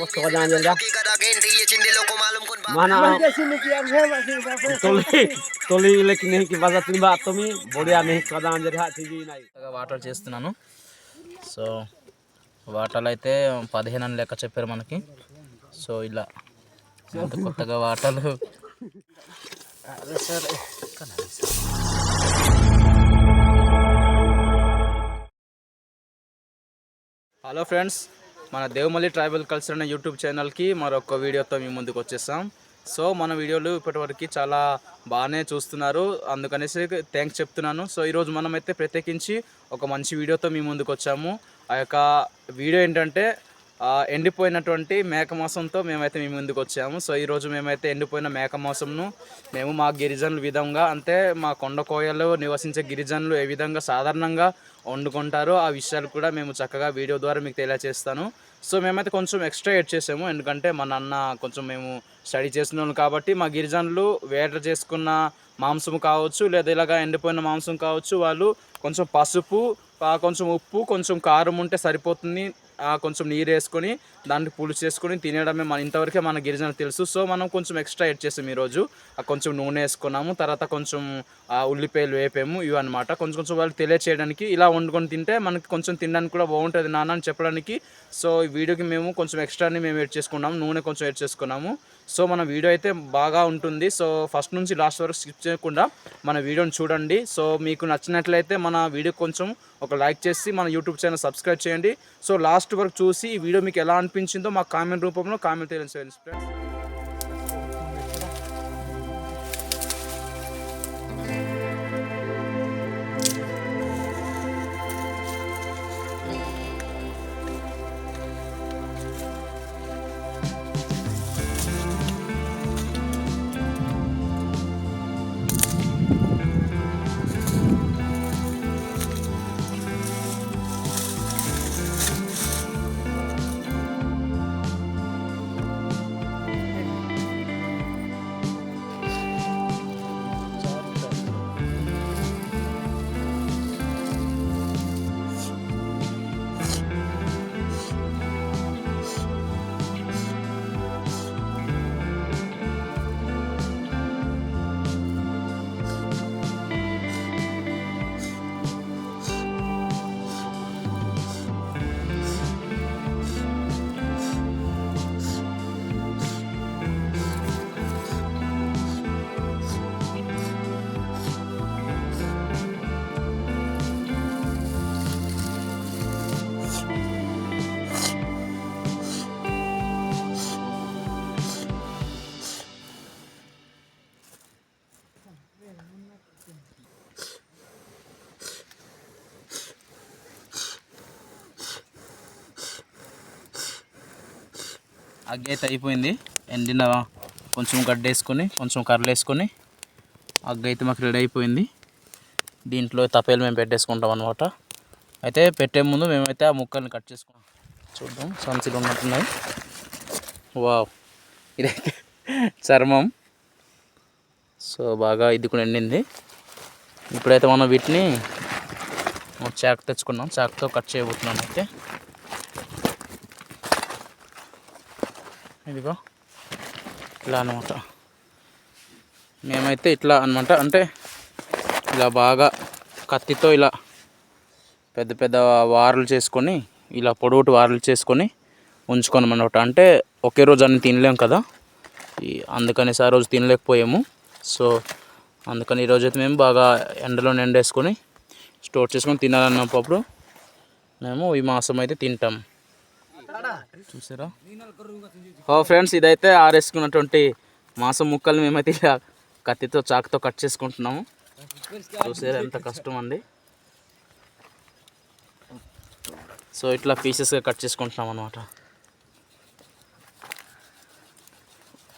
Gusto ko jangan dyan Mana tuli tuli lek nih ki baza timba tumi bodia nih ka jangan jadi hak tinggi nai. Water చేస్తున్నాను so వాటర్లు అయితే పదిహేను అని లెక్క చెప్పారు మనకి సో ఇలా ఎంత కొత్తగా వాటర్లు హలో ఫ్రెండ్స్ మన దేవమల్లి ట్రైబల్ కల్చర్ అనే యూట్యూబ్ ఛానల్కి మరొక వీడియోతో మీ ముందుకు వచ్చేసాం. సో మన వీడియోలు ఇప్పటివరకు చాలా బాగానే చూస్తున్నారు. అందుకనేసి థ్యాంక్స్ చెప్తున్నాను. సో ఈరోజు మనమైతే ప్రత్యేకించి ఒక మంచి వీడియోతో మీ ముందుకు వచ్చాము. ఆ యొక్క వీడియో ఏంటంటే ఎండిపోయినటువంటి మేక మాంసంతో మేమైతే మీ ముందుకు వచ్చాము. సో ఈరోజు మేమైతే ఎండిపోయిన మేక మాంసంను మేము మా గిరిజనుల విధంగా అంటే మా కొండ కోయల్లో నివసించే గిరిజనులు ఏ విధంగా సాధారణంగా వండుకుంటారో ఆ విషయాలు కూడా మేము చక్కగా వీడియో ద్వారా మీకు తెలియజేస్తాను సో మేమైతే కొంచెం ఎక్స్ట్రా ఎడ్ చేసాము. ఎందుకంటే మా నాన్న కొంచెం మేము స్టడీ చేసిన వాళ్ళు కాబట్టి మా గిరిజనులు వేట చేసుకున్న మాంసం కావచ్చు లేదా ఇలాగ ఎండిపోయిన మాంసం కావచ్చు వాళ్ళు కొంచెం పసుపు కొంచెం ఉప్పు కొంచెం కారం ఉంటే సరిపోతుంది. కొంచెం నీరు వేసుకొని దాన్ని పులుసు చేసుకొని తినడమే మన ఇంతవరకే మన గిరిజన తెలుసు. సో మనం కొంచెం ఎక్స్ట్రా యాడ్ చేసాం ఈరోజు. ఆ, కొంచెం నూనె వేసుకున్నాము తర్వాత కొంచెం ఉల్లిపాయలు వేపాము ఇవి అనమాట కొంచెం కొంచెం వాళ్ళు తెలియచేయడానికి ఇలా వండుకొని తింటే మనకి కొంచెం తినడానికి కూడా బాగుంటుంది నాన్న అని చెప్పడానికి. సో ఈ వీడియోకి మేము కొంచెం ఎక్స్ట్రాని మేము ఎడ్ చేసుకున్నాము నూనె కొంచెం ఎడ్ చేసుకున్నాము. సో మన వీడియో అయితే బాగా ఉంటుంది. సో ఫస్ట్ నుంచి లాస్ట్ వరకు స్కిప్ చేయకుండా మన వీడియోని చూడండి. సో మీకు నచ్చినట్లయితే మన వీడియో కొంచెం ఒక లైక్ చేసి మన యూట్యూబ్ ఛానల్ సబ్స్క్రైబ్ చేయండి. సో లాస్ట్ వరకు చూసి ఈ వీడియో మీకు ఎలా అనిపించిందో మా కామెంట్ రూపంలో కామెంట్ తెలియజేయండి ఫ్రెండ్స్ అగ్గి అయితే అయిపోయింది. ఎండిన కొంచెం గడ్డ వేసుకొని కొంచెం కర్రలు వేసుకొని అగ్గి అయితే మాకు రెడీ అయిపోయింది. దీంట్లో తపేలు మేము పెట్టేసుకుంటాం అనమాట అయితే పెట్టే ముందు మేమైతే ఆ ముక్కల్ని కట్ చేసుకున్నాం. చూద్దాం సంచులు ఉన్నట్టున్నాయి. వావ్ ఇదైతే చర్మం. సో బాగా ఇది కూడా ఎండింది. ఇప్పుడైతే మనం వీటిని చాకు తెచ్చుకున్నాం. చాకుతో కట్ చేయబోతున్నాం అయితే. ఇదిగో. ఇలా అనమాట మేమైతే ఇట్లా అనమాట అంటే ఇలా బాగా కత్తితో ఇలా పెద్ద పెద్ద వారలు చేసుకొని ఇలా పొడవుటి వారలు చేసుకొని ఉంచుకోను అనమాట అంటే ఒకే రోజు అన్ని తినలేం కదా. ఈ అందుకనేసి ఆ రోజు తినలేకపోయాము. సో అందుకని ఈరోజు అయితే మేము బాగా ఎండలో ఎండేసుకొని స్టోర్ చేసుకొని తినాలన్నప్పుడు మేము ఈ మాసం అయితే తింటాం. చూసారా? ఓ ఫ్రెండ్స్ ఇదైతే ఆరేసుకున్నటువంటి మాంసం ముక్కలు మేమైతే ఇలా కత్తితో చాకుతో కట్ చేసుకుంటున్నాము. చూసారా ఎంత కష్టం అండి. సో ఇట్లా పీసెస్గా కట్ చేసుకుంటున్నాం అనమాట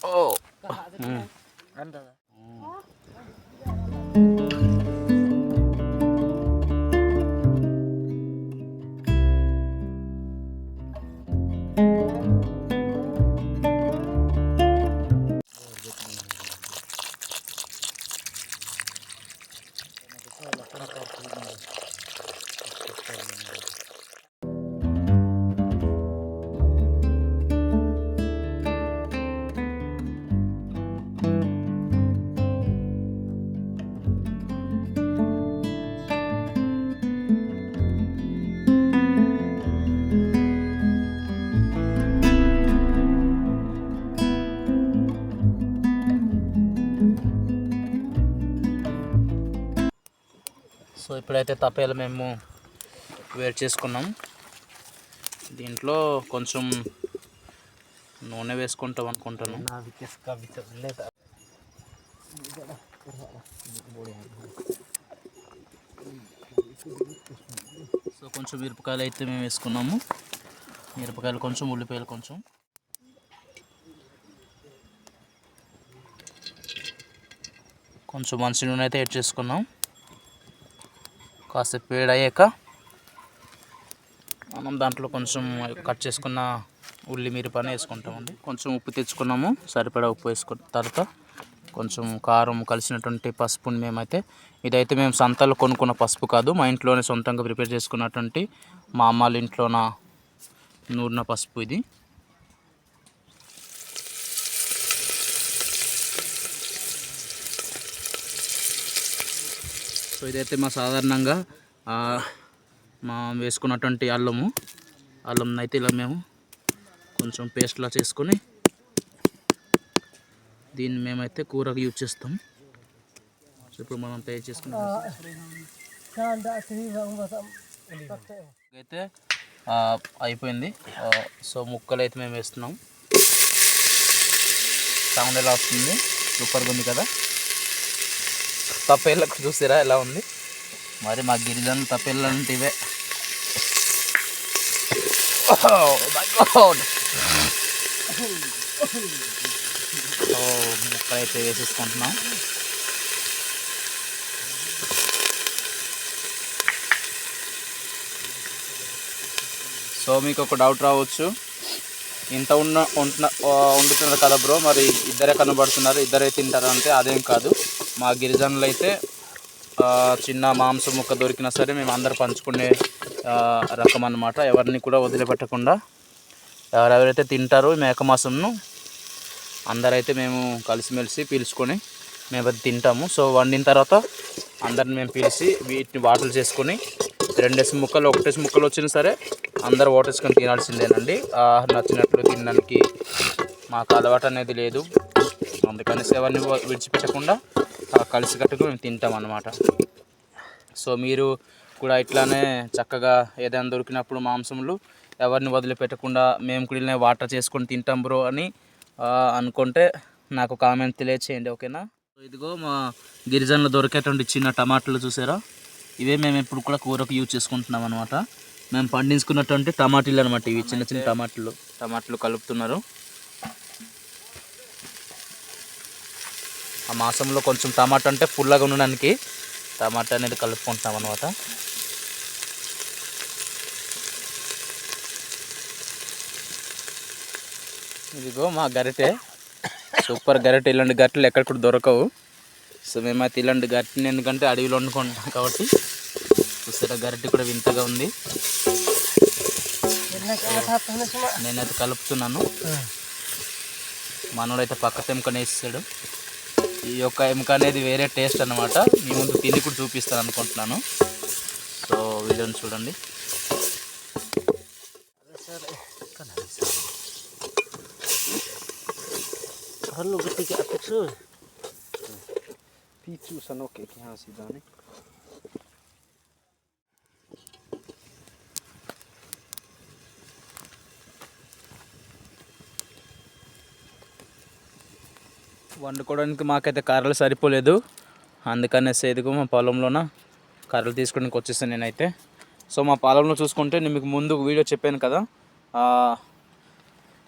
ఓ. からか、ちょっとこういう సో ఇప్పుడైతే తపేలు మేము వేరు చేసుకున్నాం. దీంట్లో కొంచెం నూనె వేసుకుంటాం అనుకుంటాను. సో కొంచెం మిరపకాయలు అయితే మేము వేసుకున్నాము. మిరపకాయలు కొంచెం ఉల్లిపాయలు కొంచెం. కొంచెం మంచి నూనె అయితే యాడ్ చేసుకున్నాం. కాసేపు వేడి అయ్యాక మనం దాంట్లో కొంచెం కట్ చేసుకున్న ఉల్లి మిరపని వేసుకుంటామండి. కొంచెం ఉప్పు తెచ్చుకున్నాము సరిపడా ఉప్పు వేసుకున్న తర్వాత కొంచెం కారం కలిసినటువంటి పసుపుని మేమైతే ఇదైతే మేము సంతలో కొనుక్కున్న పసుపు కాదు మా ఇంట్లోనే సొంతంగా ప్రిపేర్ చేసుకున్నటువంటి మా అమ్మాళ్ళ ఇంట్లోన నూరిన పసుపు ఇది. సో ఇదైతే మా సాధారణంగా మా వేసుకున్నటువంటి అల్లము. అల్లం అయితే ఇలా మేము కొంచెం పేస్ట్లా చేసుకొని దీన్ని మేమైతే కూరకు యూజ్ చేస్తాం. సో ఇప్పుడు మనం పే చేసుకున్నాం అయితే అయిపోయింది. సో ముక్కలు అయితే మేము వేస్తున్నాం. సౌండ్ ఎలా వస్తుంది? సూపర్గా ఉంది కదా? తప్పేళ్ళకు చూసారా ఎలా ఉంది? మరి మా గిరిజన తప్పేళ్ళు అంటే ఇవే. ముక్క అయితే వేసేసుకుంటున్నాం సో మీకు ఒక డౌట్ రావచ్చు. ఇంత ఉన్న ఉంటున్న వండుతున్నారు కదా బ్రో. మరి ఇద్దరే కనబడుతున్నారు ఇద్దరే తింటారు అంటే అదేం కాదు. మా గిరిజనులు అయితే చిన్న మాంసం ముక్క దొరికినా సరే మేము అందరు పంచుకునే రకం అన్నమాట. ఎవరిని కూడా వదిలిపెట్టకుండా ఎవరెవరైతే తింటారో మేక మాంసంను అందరైతే మేము కలిసిమెలిసి పీల్చుకొని మేము అది తింటాము. సో వండిన తర్వాత అందరిని మేము పిలిచి వీటిని వాటలు చేసుకొని రెండేసి ముక్కలు ఒకటేసి ముక్కలు వచ్చినా సరే అందరు ఓటేసుకొని తినాల్సిందేనండి. నచ్చినట్లు తినడానికి మాకు అలవాటు అనేది లేదు. అందుకని ఎవరిని విడిచిపెట్టకుండా ఆ, కలిసికట్టుగా మేము తింటాం అన్నమాట సో మీరు కూడా ఇట్లానే చక్కగా ఏదైనా దొరికినప్పుడు మాంసములు ఎవరిని వదిలిపెట్టకుండా మేము కూడా వాటర్ చేసుకొని తింటాం బ్రో అని అనుకుంటే నాకు కామెంట్ తెలియచేయండి ఓకేనా? ఇదిగో మా గిరిజనులు దొరికేటువంటి చిన్న టమాటాలు చూసారా? ఇవే మేము ఇప్పుడు కూడా కూరకు యూజ్ చేసుకుంటున్నాం అనమాట మేము పండించుకున్నటువంటి టమాటీలు అనమాట ఇవి చిన్న చిన్న టమాటాలు. టమాటాలు కలుపుతున్నారు. ఆ మాసంలో కొంచెం టమాటా అంటే పుల్లగా ఉండడానికి టమాటా అనేది కలుపుకుంటాం అనమాట ఇదిగో మా గరిటె. సూపర్ గరిటె. ఇలాంటి గరిటెలు ఎక్కడ కూడా దొరకవు. సో మేమైతే ఇలాంటి గరిటెని ఎందుకంటే అడవిలో వండుకుంటాం కాబట్టి. చూసారా గరిటె కూడా వింతగా ఉంది. నేనైతే కలుపుతున్నాను. మనోడైతే పక్క తెంకన వేసాడు ఈ యొక్క ఎముక అనేది వేరే టేస్ట్ అన్నమాట. మీ ముందు తిని కూడా చూపిస్తాను అనుకుంటున్నాను. సో వీడియోని చూడండి. Halo ketika aku tuh. వండుకోవడానికి మాకైతే కర్రలు సరిపోలేదు. అందుకనేసి ఎదుగు మా పొలంలోన కర్రలు తీసుకోవడానికి వచ్చేసాను నేనైతే. సో మా పొలంలో చూసుకుంటే నేను మీకు ముందు వీడియో చెప్పాను కదా.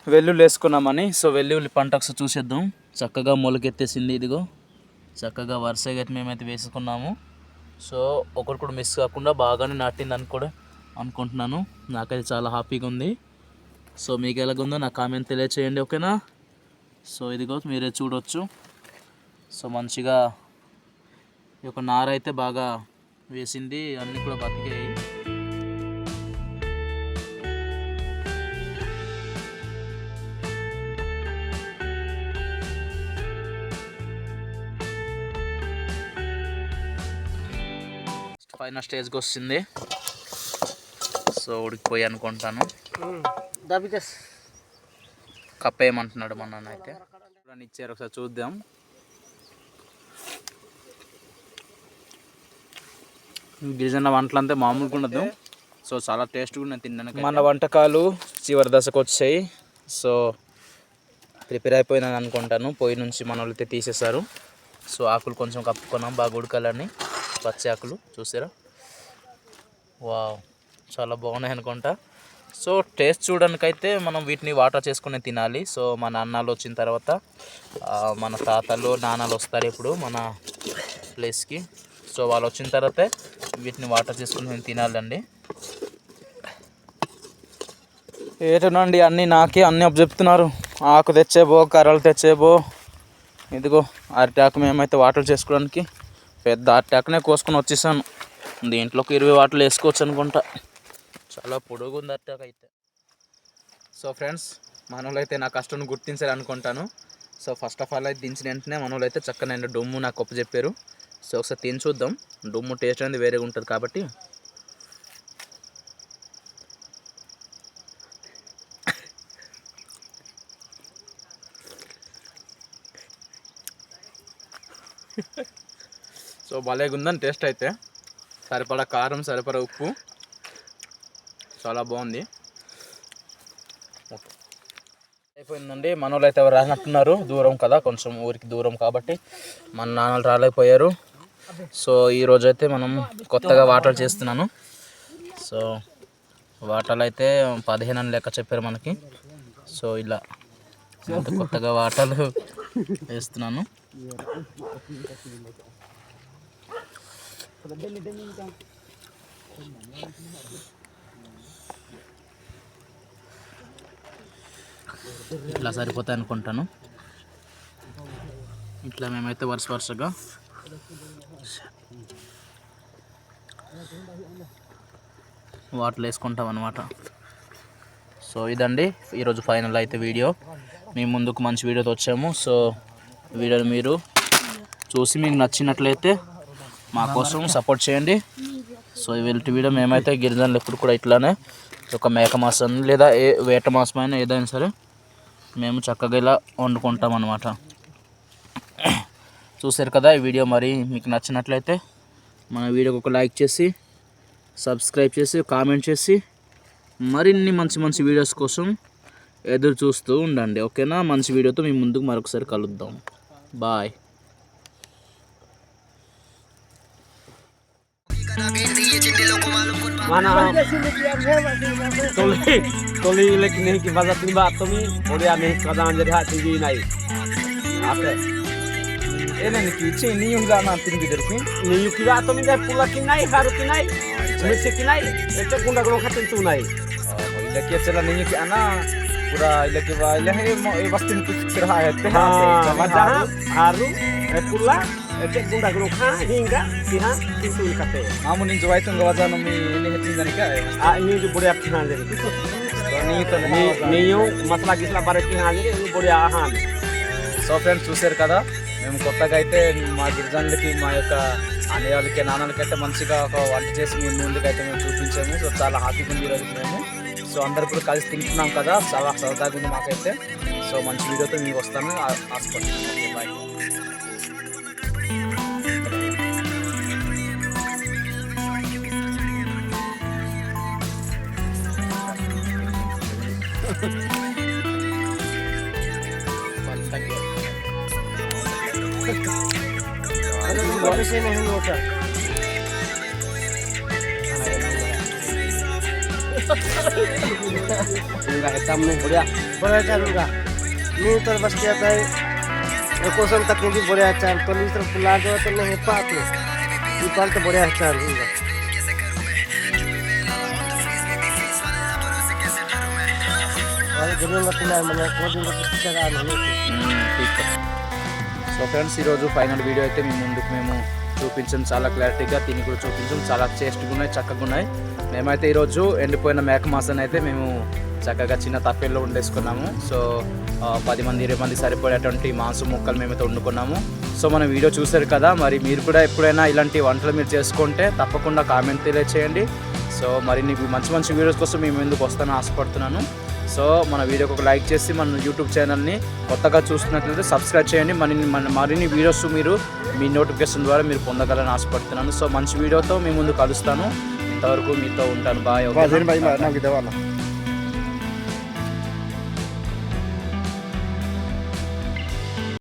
వెల్లుల్లి వేసుకున్నామని. సో వెల్లుల్లి పంట ఒకసారి చూసేద్దాం. చక్కగా మొలకెత్తేసింది ఇదిగో. చక్కగా వరుసగా అయితే మేమైతే వేసుకున్నాము. సో ఒకరికి కూడా మిస్ కాకుండా బాగానే నాటింది అని కూడా అనుకుంటున్నాను. నాకైతే చాలా హ్యాపీగా ఉంది. సో మీకు ఎలాగుందో నా కామెంట్ తెలియచేయండి ఓకేనా? సో ఇదిగో మీరే చూడొచ్చు. సో మంచిగా ఈ యొక్క నార అయితే బాగా వేసింది అన్నీ కూడా బతికాయి. పైన స్టేజ్కి వస్తుంది. సో ఉడికిపోయి అనుకుంటాను. Hmm. Dabidas. కప్పేయమంటున్నాడు మా నాన్న అయితే. చూడండి ఇచ్చారు ఒకసారి చూద్దాం. గిరిజన వంటలు అంతే మామూలుగా ఉండదు. సో చాలా టేస్ట్గా ఉన్నాయి తినడానికి మన వంటకాలు చివరి దశకు వచ్చాయి. సో ప్రిపేర్ అయిపోయినాను అనుకుంటాను. పొయ్యి నుంచి మన వాళ్ళు అయితే తీసేశారు. సో ఆకులు కొంచెం కప్పుకున్నాం. బాగా ఉడకాలని. పచ్చి ఆకులు చూసారా? వావ్. చాలా బాగున్నాయి అనుకుంటా. సో టేస్ట్ చూడడానికైతే మనం వీటిని వాటర్ చేసుకుని తినాలి. సో మన అన్నాలు వచ్చిన తర్వాత మన తాతలు నాన్నలు వస్తారు ఇప్పుడు మన ప్లేస్కి. సో వాళ్ళు వచ్చిన తర్వాతే వీటిని వాటర్ చేసుకుని తినాలండి. ఏటనండి అన్నీ నాకే అన్నీ అప్పు చెప్తున్నారు. ఆకు తెచ్చేబో కర్రలు తెచ్చేబో ఇదిగో అరిటాకు మేమైతే వాటర్ చేసుకోవడానికి పెద్ద అరిటాకునే కోసుకొని వచ్చేసాను. దీంట్లోకి ఇరవై వాటర్లు వేసుకోవచ్చు అనుకుంటా. చాలా పొడుగు ఉంది అయితే సో ఫ్రెండ్స్ మనోళ్ళు అయితే నా కష్టం గుర్తించారు అనుకుంటాను సో ఫస్ట్ ఆఫ్ ఆల్ అయితే దించిన వెంటనే మనోళ్ళు అయితే చక్కగా నేను డొమ్ము నాకు ఒప్ప చెప్పారు. సో ఒకసారి తిని చూద్దాం. డొమ్ము టేస్ట్ అనేది వేరేగా ఉంటుంది కాబట్టి. సో భలేగా ఉందని టేస్ట్ అయితే. సరిపడా కారం సరిపడా ఉప్పు. చాలా బాగుంది. ఓకే. అయిపోయిందండి. మన వాళ్ళు అయితే ఎవరు రానట్టున్నారు. దూరం కదా కొంచెం ఊరికి దూరం కాబట్టి మన నాన్నలు రాలేకపోయారు. సో ఈరోజు అయితే మనం కొత్తగా వాటర్ చేస్తున్నాను. సో వాటర్లు అయితే పదిహేను అని లెక్క చెప్పారు మనకి. సో ఇలా కొత్తగా వాటర్లు వేస్తున్నాను. ఇట్లా సరిపోతాయి అనుకుంటాను. ఇట్లా మేమైతే వరుస వరుసగా వాటర్ వేసుకుంటాం అనమాట సో ఇదండి ఈరోజు ఫైనల్ అయితే వీడియో. మేము ముందుకు మంచి వీడియోతో వచ్చాము. సో వీడియోని మీరు చూసి మీకు నచ్చినట్లయితే మా కోసం సపోర్ట్ చేయండి. సో వీళ్ళ వీడియో మేమైతే గిరిజనులు ఎప్పుడు కూడా ఇట్లానే ఒక మేక మాసం లేదా ఏ వేట మాసం అయినా ఏదైనా సరే మేము చక్కగా ఇలా వండుకుంటాం అనమాట చూసారు కదా ఈ వీడియో మరి మీకు నచ్చినట్లయితే మన వీడియోకి ఒక లైక్ చేసి సబ్స్క్రైబ్ చేసి కామెంట్ చేసి మరిన్ని మంచి మంచి వీడియోస్ కోసం ఎదురు చూస్తూ ఉండండి. ఓకేనా? మంచి వీడియోతో మీ ముందుకు మరొకసారి కలుద్దాం. బాయ్. মানা তলি তলি লেখিনি কিবা যা কিবা তুমি ওরে আমি কথা যদি হাতি দিই নাই আছে ಏನೇನು ಇಚ್ಚೆ ನೀವು ನಾನು ತಿಂದಿದ್ರಿ ನೀವು ಕಿರಾ ತಮಿಂದ ಪುಲ ಕಿನ್ನಾಯಿ ಹಾರು ಕಿನ್ನಾಯಿ ಮಿರ್ಚಿ ಕಿನ್ನಾಯಿ ಎಷ್ಟೆ ಗುಂಡಗಳು ಖಾತೆ ಚೂನಾಯಿ ಇದಕ್ಕೆ ಚಲ ನೀವು ಅನ್ನ ಪುರ ಇಲ್ಲಕ್ಕೆ ಇಲ್ಲ ವಸ್ತು ಹಾರು ಹಾರು ಪುಲ್ಲ bundak luka hingga pihak pintu kafe. Kamu ninju itu nggak wajar nomi ini hati dari kaya. Ah ini juga boleh hati hal dari. Ini itu nih nih yo masalah kisah barat hati hal dari ini boleh ahan. So friends చూసారు కదా మేము కొత్తగా అయితే మా గిరిజనులకి మా యొక్క అన్నయ్యలకి నాన్నలకి అయితే మంచిగా ఒక వంట చేసి మేము ముందుకు అయితే మేము చూపించాము సో చాలా హ్యాపీగా ఉంది ఈరోజు మేము సో అందరు కూడా కలిసి తింటున్నాం కదా చాలా సరదాగా ఉంది మాకైతే సో మంచి వీడియోతో మీకు వస్తాను ఆశపడుతున్నాను బాయ్ से नहीं होता Enggak hitam nih, boleh बड़ा अचार होगा नी तो बस क्या था कोसम तक नहीं बड़े अचार तो नी तो फुला दो तो नहीं पात ये पाल तो बड़े अचार होगा और जरूर मत ना मैंने को दिन को पिक्चर आ नहीं సో ఫ్రెండ్స్ ఈరోజు ఫైనల్ వీడియో అయితే మీ ముందుకు మేము చూపించాం చాలా క్లారిటీగా తిని కూడా చూపించాం చాలా టేస్ట్గా ఉన్నాయి చక్కగా ఉన్నాయి మేమైతే ఈరోజు ఎండిపోయిన మేక మాసాన్ని అయితే మేము చక్కగా చిన్న తప్పేల్లో వండేసుకున్నాము సో పది మంది ఇరవై మంది సరిపడేటువంటి మాంసం ముక్కలు మేమైతే వండుకున్నాము. సో మనం వీడియో చూశారు కదా మరి మీరు కూడా ఎప్పుడైనా ఇలాంటి వంటలు మీరు చేసుకుంటే తప్పకుండా కామెంట్ తెలియచేయండి. సో మరి నీకు మంచి మంచి వీడియోస్ కోసం మేము ఎందుకు వస్తాను ఆశపడుతున్నాను. సో మన వీడియోకి ఒక లైక్ చేసి మన యూట్యూబ్ ఛానల్ని కొత్తగా చూస్తున్నట్లయితే సబ్స్క్రైబ్ చేయండి. మన మన మరిన్ని వీడియోస్ మీరు మీ నోటిఫికేషన్ ద్వారా మీరు పొందగలని ఆశపడుతున్నాను. సో మంచి వీడియోతో మీ ముందు కలుస్తాను. ఇంతవరకు మీతో ఉంటాను. బాయ్. ఓకే